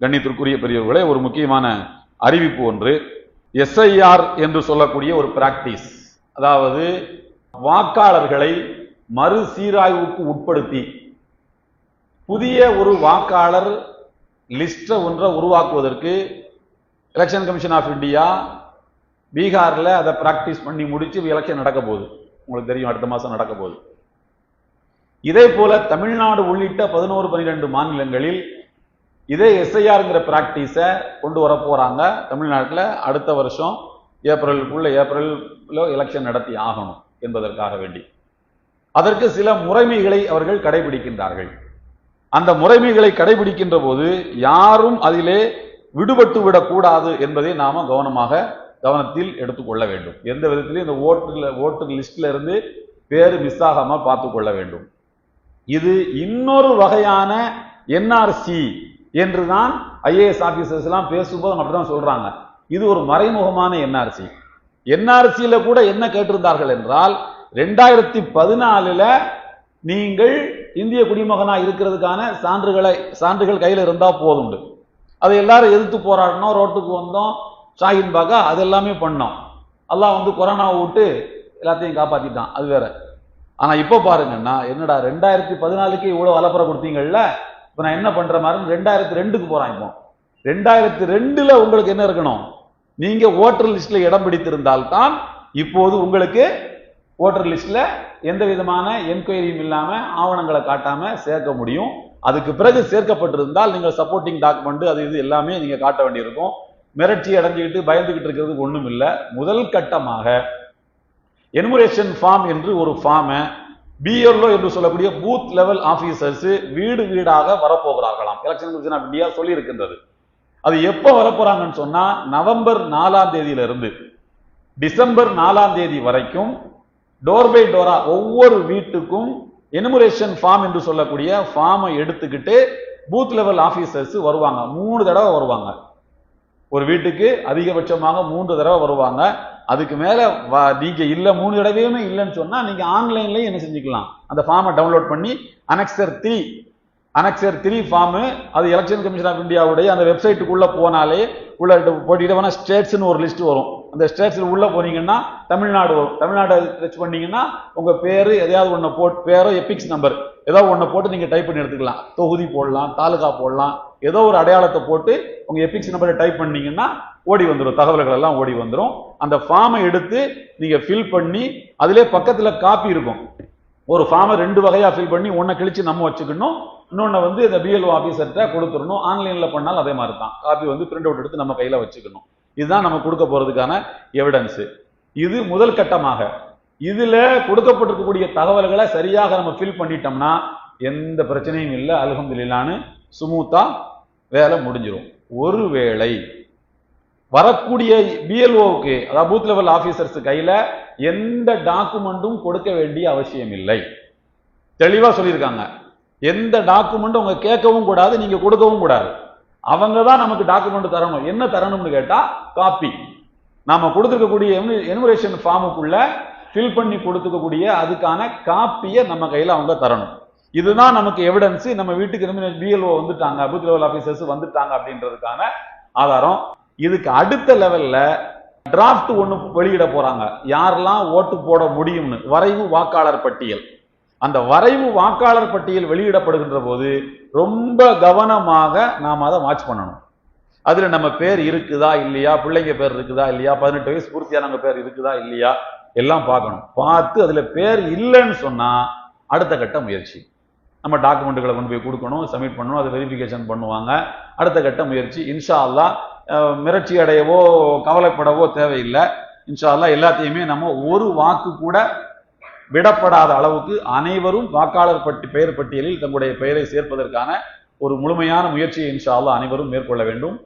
கண்ணியத்திற்குரிய பெரியவர்களே ஒரு முக்கியமான அறிவிப்பு ஒன்று. எஸ்ஐஆர் என்று சொல்லக்கூடிய ஒரு பிராக்டிஸ் அதாவது வாக்காளர்களை மறுசீராய்வுக்கு உட்படுத்தி புதிய ஒரு வாக்காளர் லிஸ்ட்டை ஒன்றை உருவாக்குவதற்கு எலெக்ஷன் கமிஷன் ஆஃப் இந்தியா பீகாரில் அதை ப்ராக்டிஸ் பண்ணி முடிச்சு எலெக்ஷன் நடக்க போகுது. உங்களுக்கு தெரியும் அடுத்த மாதம் நடக்க போகுது. இதே போல தமிழ்நாடு உள்ளிட்ட பதினோரு பன்னிரெண்டு மாநிலங்களில் இதே எஸ்ஐஆருங்கிற ப்ராக்டிஸை கொண்டு வர தமிழ்நாட்டில் அடுத்த வருஷம் ஏப்ரலுக்குள்ள ஏப்ரலில் எலெக்ஷன் நடத்தி ஆகணும் என்பதற்காக வேண்டி. அதற்கு சில முறைமைகளை அவர்கள் கடைபிடிக்கின்றார்கள். அந்த முறைமைகளை கடைபிடிக்கின்ற போது யாரும் அதிலே விடுபட்டு விடக்கூடாது என்பதை நாம கவனமாக கவனத்தில் எடுத்துக்கொள்ள வேண்டும். எந்த விதத்திலையும் இந்த ஓட்டுல ஓட்டு லிஸ்ட்ல இருந்து பேர் மிஸ் ஆகாமல் பார்த்து கொள்ள வேண்டும். இது இன்னொரு வகையான என்ஆர்சி என்று தான் ஐஏஎஸ் ஆஃபீஸர்ஸ் எல்லாம் பேசும்போது அவங்க அப்படிதான் சொல்றாங்க. இது ஒரு மறைமுகமான என்ஆர்சி என்ஆர்சியில் கூட என்ன கேட்டிருந்தார்கள் என்றால் ரெண்டாயிரத்தி பதினாலில் நீங்கள் இந்திய குடிமகனாக இருக்கிறதுக்கான சான்றுகளை சான்றுகள் கையில் இருந்தால் போதும் அதை எல்லாரும் எதிர்த்து போராடினோம் ரோட்டுக்கு வந்தோம் ஷாஹின் பாகா அது எல்லாமே பண்ணோம். அதெல்லாம் வந்து கொரோனாவை விட்டு எல்லாத்தையும் காப்பாற்றிட்டான் அது வேற. ஆனால் இப்போ பாருங்கன்னா என்னடா ரெண்டாயிரத்தி பதினாலுக்கு இவ்வளோ அலப்பறை கொடுத்தீங்கல்ல இப்போ நான் என்ன பண்ற மாதிரி ரெண்டாயிரத்தி ரெண்டுக்கு போறான் இப்போ. ரெண்டாயிரத்தி ரெண்டுல உங்களுக்கு என்ன இருக்கணும்? நீங்க ஓட்டர் லிஸ்ட்ல இடம் பிடித்திருந்தால் தான் இப்போது உங்களுக்கு ஓட்டர் லிஸ்ட்ல எந்த விதமான என்கொயரியும் இல்லாமல் ஆவணங்களை காட்டாம சேர்க்க முடியும். அதுக்கு பிறகு சேர்க்கப்பட்டிருந்தால் நீங்கள் சப்போர்ட்டிங் டாக்குமெண்ட் அது இது எல்லாமே நீங்க காட்ட வேண்டியிருக்கும். மிரட்சி அடைஞ்சுக்கிட்டு பயந்துகிட்டு இருக்கிறதுக்கு ஒன்றும் இல்லை முதல் கட்டமாக என்முரேஷன் ஃபார்ம் என்று ஒரு ஃபார்மை பிஎல்ஓ என்று சொல்லக்கூடிய பூத் லெவல் ஆபீசர்ஸ் வீடு வீடாக வரப்போகிறார்களாம். எலெக்ஷன் கமிஷன் ஆஃப் இந்தியா சொல்லி இருக்கின்றது அது எப்போ வரப்போறாங்கன்னு சொன்னா நவம்பர் நாலாம் தேதியிலிருந்து டிசம்பர் நாலாம் தேதி வரைக்கும் டோர் பை டோரா ஒவ்வொரு வீட்டுக்கும் எனுமரேஷன் ஃபார்ம் என்று சொல்லக்கூடிய ஃபார்மை எடுத்துக்கிட்டு பூத் லெவல் ஆபீசர்ஸ் வருவாங்க. மூணு தடவை வருவாங்க. ஒரு வீட்டுக்கு அதிகபட்சமாக மூன்று தடவை வருவாங்க. அதுக்கு மேலே வ- நீங்கள் இல்லை மூணு தடவையுமே இல்லைன்னு சொன்னால் நீங்கள் ஆன்லைன்லேயும் என்ன செஞ்சுக்கலாம். அந்த ஃபார்மை டவுன்லோட் பண்ணி annexure three annexure three form அது எலெக்ஷன் கமிஷன் ஆஃப் இந்தியாவுடைய அந்த வெப்சைட்டுக்குள்ளே போனாலே உள்ள போட்டிட்டு வேணால் ஸ்டேட்ஸ்னு ஒரு லிஸ்ட் வரும். அந்த ஸ்டேட்ஸில் உள்ளே போனீங்கன்னா தமிழ்நாடு வரும். தமிழ்நாடு டச் பண்ணீங்கன்னா உங்கள் பேர் எதையாவது ஒன்று போட்டு பேரோ எபிக்ஸ் நம்பர் ஏதோ ஒன்று போட்டு நீங்கள் டைப் பண்ணி எடுத்துக்கலாம். தொகுதி போடலாம் தாலுகா போடலாம். ஏதோ ஒரு அடையாளத்தை போட்டு உங்கள் எபிக்ஸ் நம்பரை டைப் பண்ணீங்கன்னா ஓடி வந்துடும் தகவல்கள் எல்லாம் ஓடி வந்துடும் அந்த ஃபார்மை எடுத்து நீங்கள் ஃபில் பண்ணி அதிலே பக்கத்தில் காப்பி இருக்கும். ஒரு ஃபார்மை ரெண்டு வகையாக ஃபில் பண்ணி ஒன்றை கிழிச்சு நம்ம வச்சுக்கணும். இன்னொன்று வந்து இந்த பிஎல்ஓ ஆஃபீஸர்கிட்ட கொடுத்துடணும். ஆன்லைனில் பண்ணாலும் அதே மாதிரி தான் காப்பி வந்து பிரிண்ட் அவுட் எடுத்து நம்ம கையில் வச்சுக்கணும். இதுதான் நம்ம கொடுக்க போகிறதுக்கான எவிடன்ஸு இது முதல் கட்டமாக. இதில் கொடுக்கப்பட்டிருக்கக்கூடிய தகவல்களை சரியாக நம்ம ஃபில் பண்ணிட்டோம்னா எந்த பிரச்சனையும் இல்லை. அல்ஹம்துலில்லான்னு சுமூத்தாக வேலை முடிஞ்சிடும் ஒருவேளை வரக்கூடிய பிஎல்ஓவுக்கு அதாவது பூத் லெவல் ஆஃபீஸர்ஸ் கையில் எந்த டாக்குமெண்ட்டும் கொடுக்க வேண்டிய அவசியம் இல்லை. தெளிவாக சொல்லியிருக்காங்க. எந்த டாக்குமெண்ட்டும் அவங்க கேட்கவும் கூடாது நீங்கள் கொடுக்கவும் கூடாது. அவங்க தான் நமக்கு டாக்குமெண்ட் தரணும். என்ன தரணும்னு கேட்டால் காப்பி நாம் கொடுத்துருக்கக்கூடிய எனுமரேஷன் ஃபார்முக்குள்ள ஃபில் பண்ணி கொடுத்துக்கக்கூடிய அதுக்கான காப்பியை நம்ம கையில் அவங்க தரணும். இதுதான் நமக்கு எவிடன்ஸ் நம்ம வீட்டுக்கு பிஎல்ஓ வந்துட்டாங்க பூத் லெவல் ஆஃபீஸர்ஸ் வந்துட்டாங்க அப்படின்றதுக்கான ஆதாரம். இதுக்கு அடுத்த லெவல்ல டிராஃப்ட் ஒன்று வெளியிட போறாங்க. யாரெல்லாம் ஓட்டு போட முடியும்னு? வரைவு வாக்காளர் பட்டியல். அந்த வரைவு வாக்காளர் பட்டியல் வெளியிடப்படுகின்ற போது ரொம்ப கவனமாக நாம் அதை வாட்ச் பண்ணணும். அதில் நம்ம பேர் இருக்குதா இல்லையா? பிள்ளைங்க பேர் இருக்குதா இல்லையா? பதினெட்டு வயசு பூர்த்தியானவங்க பேர் இருக்குதா இல்லையா? எல்லாம் பார்க்கணும். பார்த்து அதில் பேர் இல்லைன்னு சொன்னால் அடுத்த கட்ட முயற்சி. நம்ம டாக்குமெண்ட்டுகளை கொண்டு போய் கொடுக்கணும் சப்மிட் பண்ணணும் அதை வெரிஃபிகேஷன் பண்ணுவாங்க. அடுத்த கட்ட முயற்சி. இன்ஷா அல்லா மிரட்சி அடையவோ கவலைப்படவோ தேவையில்லை. இன்ஷால்லா எல்லாத்தையுமே நம்ம ஒரு வாக்கு கூட விடப்படாத அளவுக்கு அனைவரும் வாக்காளர் பட்டி பெயர் பட்டியலில் தங்களுடைய பெயரை சேர்ப்பதற்கான ஒரு முழுமையான முயற்சியை இன்ஷா அனைவரும் மேற்கொள்ள வேண்டும்.